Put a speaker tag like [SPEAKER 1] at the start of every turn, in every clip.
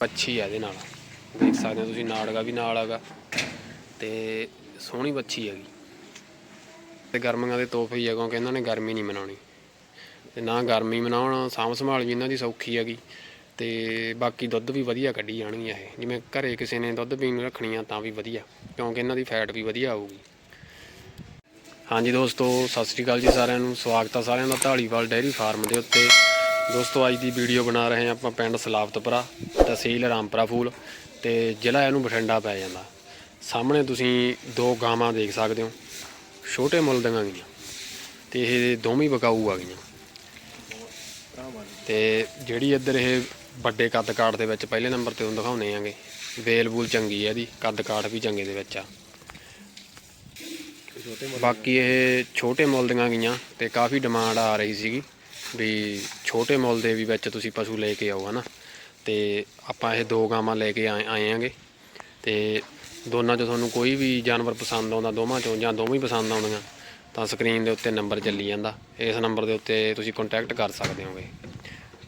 [SPEAKER 1] ਬੱਚੀ ਆ ਇਹਦੇ ਨਾਲ। ਦੇਖ ਸਕਦੇ ਹੋ ਤੁਸੀਂ ਨਾੜਗਾ ਵੀ ਨਾਲ ਹੈਗਾ। ਤੇ ਸੋਹਣੀ ਬੱਚੀ ਹੈਗੀ। ਤੇ ਗਰਮੀਆਂ ਦੇ ਤੋਹਫੇ ਹੀ ਆ, ਕਿਉਂਕਿ ਇਹਨਾਂ ਨੇ ਗਰਮੀ ਨਹੀਂ ਮਨਾਉਣੀ। ਤੇ ਨਾ ਗਰਮੀ ਮਨਾਉਣ, ਸਾਂਭ ਸੰਭਾਲ ਵੀ ਇਹਨਾਂ ਦੀ ਸੌਖੀ ਹੈਗੀ। ਤੇ ਬਾਕੀ ਦੁੱਧ ਵੀ ਵਧੀਆ ਕੱਢੀ ਜਾਣਗੀਆਂ ਇਹ। ਜਿਵੇਂ ਘਰੇ ਕਿਸੇ ਨੇ ਦੁੱਧ ਪੀਣ ਨੂੰ ਰੱਖਣੀਆਂ ਤਾਂ ਵੀ ਵਧੀਆ, ਕਿਉਂਕਿ ਇਹਨਾਂ ਦੀ ਫੈਟ ਵੀ ਵਧੀਆ ਆਊਗੀ। ਹਾਂਜੀ ਦੋਸਤੋ, ਸਤਿ ਸ੍ਰੀ ਅਕਾਲ ਜੀ ਸਾਰਿਆਂ ਨੂੰ। ਸਵਾਗਤ ਆ ਸਾਰਿਆਂ ਦਾ ਢਾਲੀਵਾਲ ਡੇਅਰੀ ਫਾਰਮ ਦੇ ਉੱਤੇ। ਦੋਸਤੋ, ਅੱਜ ਦੀ ਵੀਡੀਓ ਬਣਾ ਰਹੇ ਹਾਂ ਆਪਾਂ ਪਿੰਡ ਸਲਾਵਤਪੁਰਾ ਤਹਿਸੀਲ ਰਾਮਪੁਰਾ ਫੂਲ ਤੇ ਜ਼ਿਲ੍ਹਾ ਇਹਨੂੰ ਬਠਿੰਡਾ ਪੈ ਜਾਂਦਾ। ਸਾਹਮਣੇ ਤੁਸੀਂ ਦੋ ਗਾਵਾਂ ਦੇਖ ਸਕਦੇ ਹੋ, ਛੋਟੇ ਮੁੱਲ ਦੀਆਂ ਗਈਆਂ ਤੇ ਇਹ ਦੋਵੇਂ ਬਕਾਊ ਆ ਗਈਆਂ। ਤੇ ਜਿਹੜੀ ਇੱਧਰ ਇਹ ਵੱਡੇ ਕੱਦ ਕਾਠ ਦੇ ਵਿੱਚ ਪਹਿਲੇ ਨੰਬਰ ਤੇ ਤੁਹਾਨੂੰ ਦਿਖਾਉਨੇ ਆਂਗੇ ਵੇਲ ਬੂਲ ਚੰਗੀ ਹੈ ਇਹਦੀ ਕੱਦ ਕਾਠ ਵੀ ਚੰਗੇ ਦੇ ਵਿੱਚ ਆ। ਬਾਕੀ ਇਹ ਛੋਟੇ ਮੁੱਲ ਦੀਆਂ ਗਈਆਂ ਤੇ ਕਾਫੀ ਡਿਮਾਂਡ ਆ ਰਹੀ ਸੀਗੀ। ਵੀ ਛੋਟੇ ਮੁੱਲ ਦੇ ਵੀ ਵਿੱਚ ਤੁਸੀਂ ਪਸ਼ੂ ਲੈ ਕੇ ਆਓ, ਹਨਾ? ਤੇ ਆਪਾਂ ਇਹ ਦੋ ਗਾਵਾਂ ਲੈ ਕੇ ਆਏ ਆਏ ਆਂਗੇ। ਤੇ ਦੋਨਾਂ ਚੋਂ ਤੁਹਾਨੂੰ ਕੋਈ ਵੀ ਜਾਨਵਰ ਪਸੰਦ ਆਉਂਦਾ, ਦੋਵਾਂ ਚੋਂ ਜਾਂ ਦੋਵੇਂ ਹੀ ਪਸੰਦ ਆਉਂਦੀਆਂ ਤਾਂ ਸਕਰੀਨ ਦੇ ਉੱਤੇ ਨੰਬਰ ਚੱਲੀ ਜਾਂਦਾ। ਇਸ ਨੰਬਰ ਦੇ ਉੱਤੇ ਤੁਸੀਂ ਕੰਟੈਕਟ ਕਰ ਸਕਦੇ ਹੋਗੇ।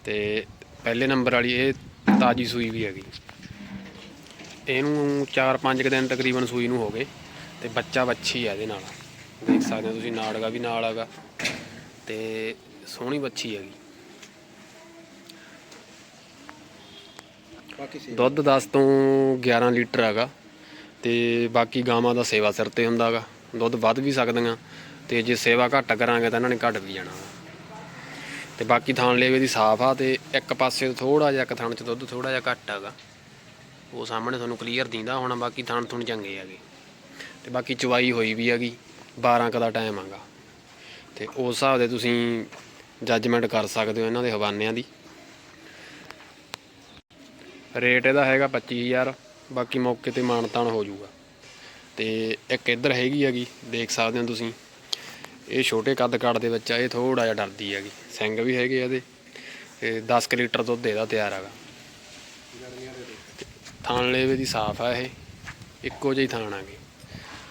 [SPEAKER 1] ਤੇ ਪਹਿਲੇ ਨੰਬਰ ਵਾਲੀ ਇਹ ਤਾਜੀ ਸੂਈ ਵੀ ਹੈਗੀ। ਇਹਨੂੰ 4-5 ਦਿਨ ਤਕਰੀਬਨ ਸੂਈ ਨੂੰ ਹੋ ਗਏ, ਤੇ ਬੱਚਾ ਬੱਚੀ ਹੈ ਇਹਦੇ ਨਾਲ। ਦੇਖ ਸਕਦੇ ਹੋ ਤੁਸੀਂ, ਨਾੜਗਾ ਵੀ ਨਾਲ ਹੈਗਾ। ਤੇ ਸੋਹਣੀ ਬੱਚੀ ਹੈਗੀ।
[SPEAKER 2] ਬਾਕੀ
[SPEAKER 1] ਦੁੱਧ 10 ਤੋਂ 11 ਲੀਟਰ ਹੈਗਾ ਤੇ ਬਾਕੀ ਗਾਵਾਂ ਦਾ ਸੇਵਾ ਸਿਰ ਤੇ ਹੁੰਦਾ ਹੈਗਾ। ਦੁੱਧ ਵੱਧ ਵੀ ਸਕਦੀਆਂ ਤੇ ਜੇ ਸੇਵਾ ਘੱਟ ਕਰਾਂਗੇ ਤਾਂ ਇਹਨਾਂ ਨੇ ਘੱਟ ਵੀ ਜਾਣਾ। ਤੇ ਬਾਕੀ ਥਾਣ ਲੇਵੇ ਦੀ ਸਾਫ਼ ਆ ਤੇ ਇੱਕ ਪਾਸੇ ਥੋੜਾ ਜਿਹਾ ਇੱਕ ਥਣ ਚ ਦੁੱਧ ਥੋੜਾ ਜਿਹਾ ਘੱਟ ਹੈਗਾ। ਉਹ ਸਾਹਮਣੇ ਤੁਹਾਨੂੰ ਕਲੀਅਰ ਦਿੰਦਾ ਹੁਣ ਬਾਕੀ ਥਣ ਥੁਣ ਚੰਗੇ ਹੈਗੇ। ਤੇ ਬਾਕੀ ਚਵਾਈ ਹੋਈ ਵੀ ਹੈਗੀ 12 ਕ ਦਾ ਟਾਈਮ ਹੈਗਾ। ਤੇ ਉਸ ਹਿਸਾਬ ਦੇ ਤੁਸੀਂ ਜੱਜਮੈਂਟ ਕਰ ਸਕਦੇ ਹੋ ਇਹਨਾਂ ਦੇ ਹਵਾਨਿਆਂ ਦੀ। ਰੇਟ ਇਹਦਾ ਹੈਗਾ 25000 ਬਾਕੀ ਮੌਕੇ ਤੇ ਮਾਨਤਾਨ ਹੋ ਜਾਊਗਾ। ਤੇ ਇੱਕ ਇੱਧਰ ਹੈਗੀ ਹੈਗੀ, ਦੇਖ ਸਕਦੇ ਹੋ ਤੁਸੀਂ। ਇਹ ਛੋਟੇ ਕੱਦ ਕਾਠ ਦੇ ਵਿੱਚ ਆ, ਇਹ ਥੋੜਾ ਜਿਹਾ ਡਰਦੀ ਹੈਗੀ। ਸਿੰਘ ਵੀ ਹੈਗੇ ਆ ਇਹਦੇ। ਤੇ 10 ਕੁ ਲੀਟਰ ਦੁੱਧ ਇਹਦਾ ਤਿਆਰ ਹੈਗਾ। ਥਾਣ ਲੇਵੇ ਦੀ ਸਾਫ਼ ਆ ਇਹ। ਇੱਕੋ ਜਿਹੀ ਥਾਣ ਆਗੇ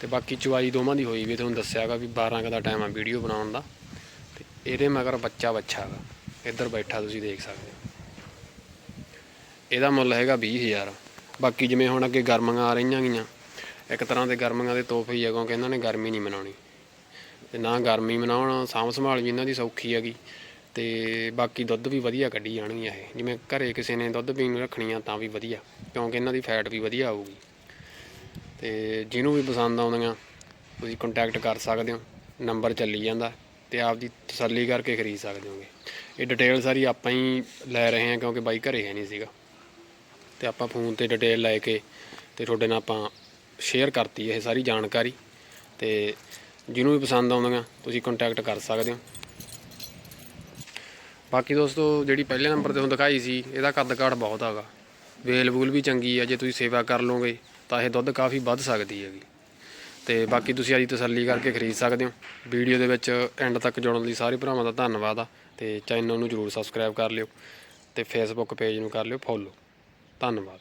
[SPEAKER 1] ਤੇ ਬਾਕੀ ਚੁਆਈ ਦੋਵਾਂ ਦੀ ਹੋਈ ਵੀ ਤੁਹਾਨੂੰ ਦੱਸਿਆਗਾ ਵੀ 12 ਕ ਦਾ ਟਾਈਮ ਆ ਵੀਡੀਓ ਬਣਾਉਣ ਦਾ। ਇਹਦੇ ਮਗਰ ਬੱਚਾ ਬੱਚਾ ਹੈਗਾ ਇੱਧਰ ਬੈਠਾ ਤੁਸੀਂ ਦੇਖ ਸਕਦੇ ਹੋ। ਇਹਦਾ ਮੁੱਲ ਹੈਗਾ 20000 ਬਾਕੀ ਜਿਵੇਂ ਹੁਣ ਅੱਗੇ ਗਰਮੀਆਂ ਆ ਰਹੀਆਂ ਗੀਆਂ, ਇੱਕ ਤਰ੍ਹਾਂ ਦੇ ਗਰਮੀਆਂ ਦੇ ਤੋਹਫੇ ਹੀ ਆ, ਕਿਉਂਕਿ ਇਹਨਾਂ ਨੇ ਗਰਮੀ ਨਹੀਂ ਮਨਾਉਣੀ। ਤੇ ਨਾ ਗਰਮੀ ਮਨਾਉਣ, ਸਾਂਭ ਸੰਭਾਲ ਵੀ ਇਹਨਾਂ ਦੀ ਸੌਖੀ ਹੈਗੀ। ਤੇ ਬਾਕੀ ਦੁੱਧ ਵੀ ਵਧੀਆ ਕੱਢੀ ਜਾਣਗੀਆਂ ਇਹ। ਜਿਵੇਂ ਘਰੇ ਕਿਸੇ ਨੇ ਦੁੱਧ ਪੀਣ ਨੂੰ ਰੱਖਣੀਆਂ ਤਾਂ ਵੀ ਵਧੀਆ, ਕਿਉਂਕਿ ਇਹਨਾਂ ਦੀ ਫੈਟ ਵੀ ਵਧੀਆ ਆਊਗੀ। ਤੇ ਜਿਹਨੂੰ ਵੀ ਪਸੰਦ ਆਉਂਦੀਆਂ, ਤੁਸੀਂ ਕੰਟੈਕਟ ਕਰ ਸਕਦੇ ਹੋ। ਨੰਬਰ ਚੱਲੀ ਜਾਂਦਾ। ਤੇ ਆਪਦੀ ਤਸੱਲੀ ਕਰਕੇ ਖਰੀਦ ਸਕਦੇ ਹੋਗੇ। ਇਹ ਡਿਟੇਲ ਸਾਰੀ ਆਪਾਂ ਹੀ ਲੈ ਰਹੇ ਹਾਂ ਕਿਉਂਕਿ ਬਾਈ ਘਰੇ ਹੈ ਨਹੀਂ ਸੀਗਾ। ਤੇ ਆਪਾਂ ਫੋਨ ਤੇ ਡਿਟੇਲ ਲੈ ਕੇ ਤੇ ਤੁਹਾਡੇ ਨਾਲ ਆਪਾਂ ਸ਼ੇਅਰ ਕਰਤੀ ਇਹ ਸਾਰੀ ਜਾਣਕਾਰੀ। ਤੇ ਜਿਹਨੂੰ ਵੀ ਪਸੰਦ ਆਉਂਦੀਆਂ, ਤੁਸੀਂ ਕੰਟੈਕਟ ਕਰ ਸਕਦੇ ਹੋ। ਬਾਕੀ ਦੋਸਤੋ, ਜਿਹੜੀ ਪਹਿਲੇ ਨੰਬਰ ਤੇ ਤੁਹਾਨੂੰ ਦਿਖਾਈ ਸੀ, ਇਹਦਾ ਕੱਦ ਕਾਠ ਬਹੁਤ ਹੈਗਾ। ਵੇਲ ਵੂਲ ਵੀ ਚੰਗੀ ਆ, ਜੇ ਤੁਸੀਂ ਸੇਵਾ ਕਰ ਲਓਗੇ, ਤਾਂ ਇਹ ਦੁੱਧ ਕਾਫੀ ਵੱਧ ਸਕਦੀ ਹੈਗੀ। ਤੇ ਬਾਕੀ ਤੁਸੀਂ ਆਦੀ ਤਸੱਲੀ ਕਰਕੇ ਖਰੀਦ ਸਕਦੇ ਹੋ। ਵੀਡੀਓ ਦੇ ਵਿੱਚ ਐਂਡ ਤੱਕ ਜੁੜਨ ਲਈ ਸਾਰੇ ਭਰਾਵਾਂ ਦਾ ਧੰਨਵਾਦ ਆ ਤੇ ਚੈਨਲ ਨੂੰ ਜਰੂਰ ਸਬਸਕ੍ਰਾਈਬ ਕਰ ਲਿਓ ਤੇ ਫੇਸਬੁੱਕ ਪੇਜ ਨੂੰ ਕਰ ਲਿਓ ਫੋਲੋ ਧੰਨਵਾਦ।